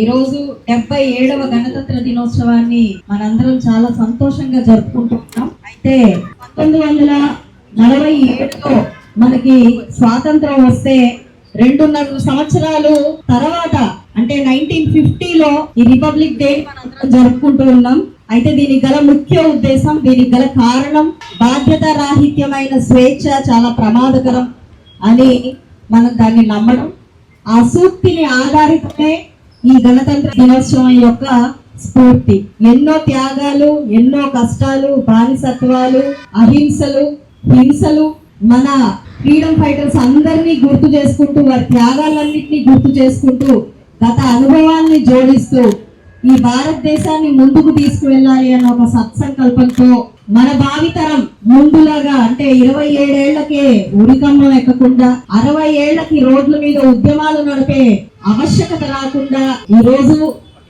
ఈ రోజు డెబ్బై ఏడవ గణతంత్ర దినోత్సవాన్ని మనందరం చాలా సంతోషంగా జరుపుకుంటున్నాం అయితే పంతొమ్మిది వందల నలభై ఏడులో మనకి స్వాతంత్రం వస్తే రెండున్నర సంవత్సరాలు తర్వాత అంటే నైన్టీన్ ఫిఫ్టీలో ఈ రిపబ్లిక్ డే మనందరం జరుపుకుంటూ ఉన్నాం. అయితే దీనికి గల ముఖ్య ఉద్దేశం దీనికి గల కారణం బాధ్యత రాహిత్యమైన స్వేచ్ఛ చాలా ప్రమాదకరం అని మనం దాన్ని నమ్మడం. ఆ సూక్తిని ఆధారితమే ఈ గణతంత్ర దినోత్సవం యొక్క స్ఫూర్తి. ఎన్నో త్యాగాలు ఎన్నో కష్టాలు బానిసత్వాలు అహింసలు హింసలు మన ఫ్రీడమ్ ఫైటర్స్ అందరినీ గుర్తు చేసుకుంటూ వారి త్యాగాలన్నింటినీ గుర్తు చేసుకుంటూ గత అనుభవాల్ని జోడిస్తూ ఈ భారతదేశాన్ని ముందుకు తీసుకువెళ్ళాలి అన్న ఒక సత్సంకల్పంతో మన భావితరం ముందులాగా అంటే ఇరవై ఏడేళ్ళకే ఉరికమ్మం ఎక్కకుండా అరవై ఏళ్ళకి రోడ్ల మీద ఉద్యమాలు నడిపే ఆవశ్యకత రాకుండా ఈ రోజు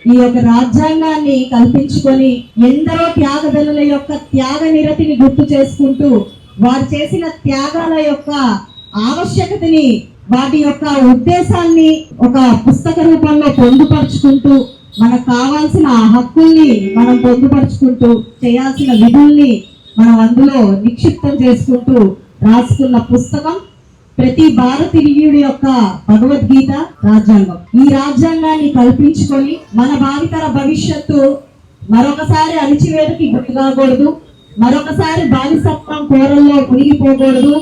ఈ యొక్క రాజ్యాంగాన్ని కల్పించుకొని ఎందరో త్యాగదనుల యొక్క త్యాగ నిరతిని గుర్తు చేసుకుంటూ వారు చేసిన త్యాగాల యొక్క ఆవశ్యకతని వాటి యొక్క ఉద్దేశాన్ని ఒక పుస్తక రూపంలో పొందుపరుచుకుంటూ మనకు కావాల్సిన హక్కుల్ని మనం పొందుపరుచుకుంటూ చేయాల్సిన విధుల్ని మనం అందులో నిక్షిప్తం చేసుకుంటూ రాసుకున్న పుస్తకం. ప్రతి భారతీయుడి యొక్క భగవద్గీత రాజ్యాంగం. ఈ రాజ్యాంగాన్ని కల్పించుకొని మన భావితర భవిష్యత్తు మరొకసారి అణిచివేతకి గురి కాకూడదు. మరొకసారి బానిసత్వం కోరల్లో మునిగిపోకూడదు.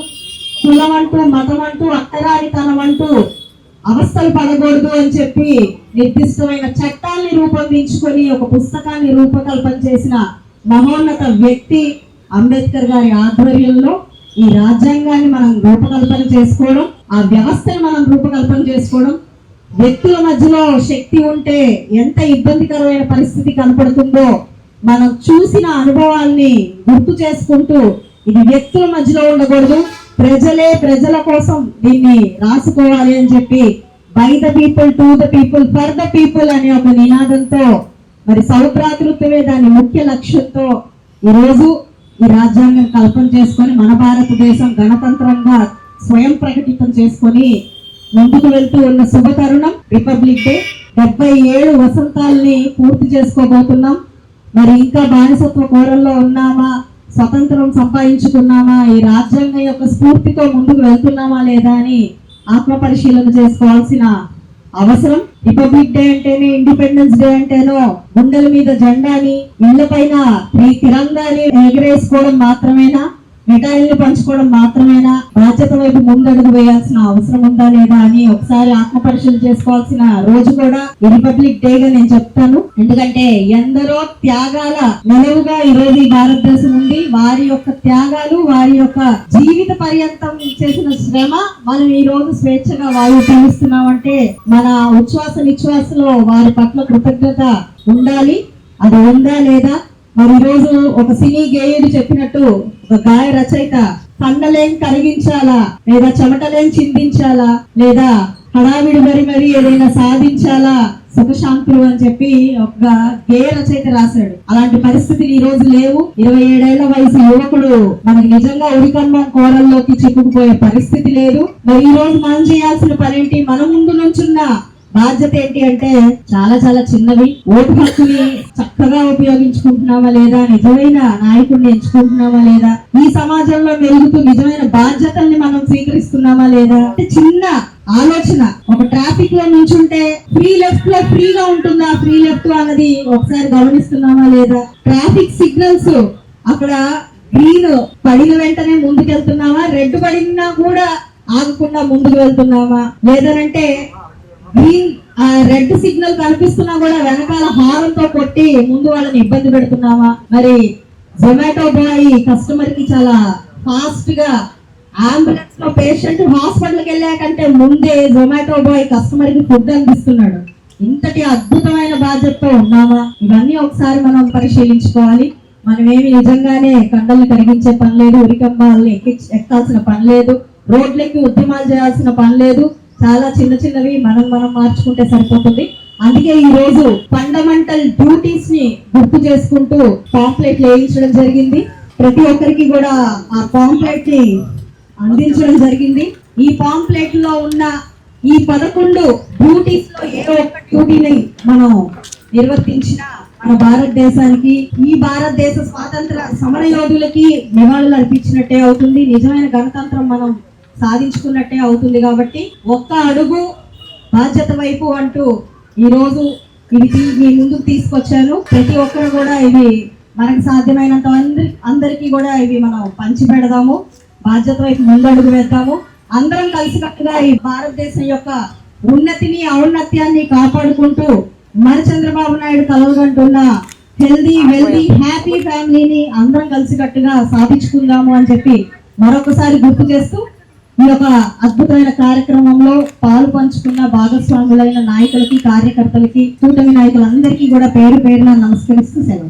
కులం అంటూ మతం అంటూ అక్కరానితనం అంటూ అవస్థలు పడకూడదు అని చెప్పి నిర్దిష్టమైన చట్టాన్ని రూపొందించుకొని ఒక పుస్తకాన్ని రూపకల్పన చేసిన మహోన్నత వ్యక్తి అంబేద్కర్ గారి ఆధ్వర్యంలో ఈ రాజ్యాంగాన్ని మనం రూపకల్పన చేసుకోవడం ఆ వ్యవస్థను మనం రూపకల్పన చేసుకోవడం వ్యక్తుల మధ్యలో శక్తి ఉంటే ఎంత ఇబ్బందికరమైన పరిస్థితి కనపడుతుందో మనం చూసిన అనుభవాల్ని గుర్తు చేసుకుంటూ ఇది వ్యక్తుల మధ్యలో ఉండకూడదు. ప్రజలే ప్రజల కోసం దీన్ని రాసుకోవాలి అని చెప్పి by the people to the people for the people అనే ఒక నినాదంతో మరి సౌభ్రాతృత్వమే దాని ముఖ్య లక్ష్యంతో ఈరోజు ఈ రాజ్యాంగం కల్పన చేసుకొని మన భారతదేశం గణతంత్రంగా స్వయం ప్రకటితం చేసుకొని ముందుకు వెళ్తూ ఉన్న శుభతరుణం రిపబ్లిక్ డే. డెబ్బై ఏడు వసంతాల్ని పూర్తి చేసుకోబోతున్నాం. మరి ఇంకా బానిసత్వ కోరల్లో ఉన్నామా? స్వతంత్రం సంపాదించుకున్నామా? ఈ రాజ్యాంగం యొక్క స్ఫూర్తితో ముందుకు వెళ్తున్నామా లేదా అని ఆత్మ పరిశీలన చేసుకోవాల్సిన అవసరం? రిపబ్లిక్ డే అంటేనే ఇండిపెండెన్స్ డే అంటేనో గుండెల మీద జెండాని ఇళ్ళ పైన ఈ తిరంగాని ఎగరేసుకోవడం మాత్రమేనా? మిఠాయిల్ని పంచుకోవడం మాత్రమేనా? బాధ్యత వైపు ముందడుగు వేయాల్సిన అవసరం ఉందా లేదా అని ఒకసారి ఆత్మపరిశీలన చేసుకోవాల్సిన రోజు కూడా రిపబ్లిక్ డే గా నేను చెప్తాను. ఎందుకంటే ఎందరో త్యాగాల నిలవుగా ఈ రోజు ఈ భారతదేశం ఉంది. వారి యొక్క త్యాగాలు వారి యొక్క జీవిత పర్యంతం చేసిన శ్రమ మనం ఈ రోజు స్వేచ్ఛగా వాయువు పీలుస్తున్నామంటే మన ఉచ్ఛ్వాస నిశ్వాసలో వారి పట్ల కృతజ్ఞత ఉండాలి. అది ఉందా లేదా? మరి ఈరోజు రోజు ఒక సినీ గేయుడు చెప్పినట్టు ఒక గాయ రచయిత కన్నలేం కరిగించాలా? లేదా చెమటలేం చిందించాలా? లేదా హడావిడి మరి మరి ఏదైనా సాధించాలా? సుఖశాంతులు అని చెప్పి ఒక గేయ రచయిత రాశాడు. అలాంటి పరిస్థితులు ఈ రోజు లేవు. ఇరవై ఏడేళ్ళ వయసు యువకుడు మనకి నిజంగా ఉరికమ్మ కోరల్లోకి చిక్కుకుపోయే పరిస్థితి లేదు. మరి ఈ రోజు మనం చేయాల్సిన పని ఏంటి మన ముందు నుంచున్న బాధ్యత ఏంటి అంటే చాలా చాలా చిన్నవి ఓటు హక్కుని చక్కగా ఉపయోగించుకుంటున్నామా లేదా నిజమైన నాయకుడిని ఎంచుకుంటున్నామా లేదా ఈ సమాజంలో మెలుగుతూ నిజమైన బాధ్యతల్ని మనం స్వీకరిస్తున్నామా లేదా? అంటే చిన్న ఆలోచన. ఒక ట్రాఫిక్లో నుంచుంటే ఫ్రీ లెఫ్ట్లో ఫ్రీగా ఉంటుందా? ఫ్రీ లెఫ్ట్ అన్నది ఒకసారి గమనిస్తున్నామా లేదా? ట్రాఫిక్ సిగ్నల్స్ అక్కడ గ్రీన్ పడిన వెంటనే ముందుకెళ్తున్నామా రెడ్ పడినా కూడా ఆగకుండా ముందుకు వెళ్తున్నామా లేదనంటే గ్రీన్ రెడ్ సిగ్నల్ కనిపిస్తున్నా కూడా వెనకాల హారం తో కొట్టి ముందు వాళ్ళని ఇబ్బంది పెడుతున్నావా? మరి జొమాటో బాయ్ కస్టమర్కి చాలా ఫాస్ట్గా అంబులెన్స్లో పేషెంట్ హాస్పిటల్కి వెళ్ళాకంటే ముందే జొమాటో బాయ్ కస్టమర్కి ఫుడ్ అందిస్తున్నాడు. ఇంతటి అద్భుతమైన బాధ్యతతో ఉన్నామా? ఇవన్నీ ఒకసారి మనం పరిశీలించుకోవాలి. మనం ఏమి నిజంగానే కండల్ని కరిగించే పని లేదు ఉరికంబాలని ఎక్కి ఎక్కాల్సిన పని లేదు రోడ్లెక్కి ఉద్యమాలు చేయాల్సిన పని లేదు. చాలా చిన్న చిన్నవి మనం మనం మార్చుకుంటే సరిపోతుంది. అందుకే ఈ రోజు ఫండమెంటల్ డ్యూటీస్ని గుర్తు చేసుకుంటూ పాంప్లెట్లు వేయించడం జరిగింది. ప్రతి ఒక్కరికి కూడా ఆ పాంప్లెట్ని అందించడం జరిగింది. ఈ పాంప్లెట్లో ఉన్న ఈ పదకొండు డ్యూటీస్లో ఏ ఒక్క డ్యూటీని మనం నిర్వర్తించిన మన భారతదేశానికి ఈ భారతదేశ స్వాతంత్ర సమర యోధులకి నివాళులు అర్పించినట్టే అవుతుంది. నిజమైన గణతంత్రం మనం సాధించుకున్నట్టే అవుతుంది కాబట్టి ఒక్క అడుగు బాధ్యత వైపు అంటూ ఈ రోజు మీ ముందుకు తీసుకొచ్చాను. ప్రతి ఒక్కరు కూడా ఇవి మనకు సాధ్యమైనంత అందరి అందరికీ కూడా ఇవి మనం పంచి పెడదాము. బాధ్యత వైపు ముందడుగు వేద్దాము. అందరం కలిసికట్టుగా ఈ భారతదేశం యొక్క ఉన్నతిని ఔన్నత్యాన్ని కాపాడుకుంటూ మన చంద్రబాబు నాయుడు కలవగంటున్న హెల్దీ వెల్దీ హ్యాపీ ఫ్యామిలీని అందరం కలిసికట్టుగా సాధించుకుందాము అని చెప్పి మరొకసారి గుర్తు చేస్తూ ఈ యొక్క అద్భుతమైన కార్యక్రమంలో పాలు పంచుకున్న భాగస్వాములైన నాయకులకి కార్యకర్తలకి కూటమి నాయకులందరికీ కూడా పేరు పేరున నమస్కరిస్తూ సెలవు.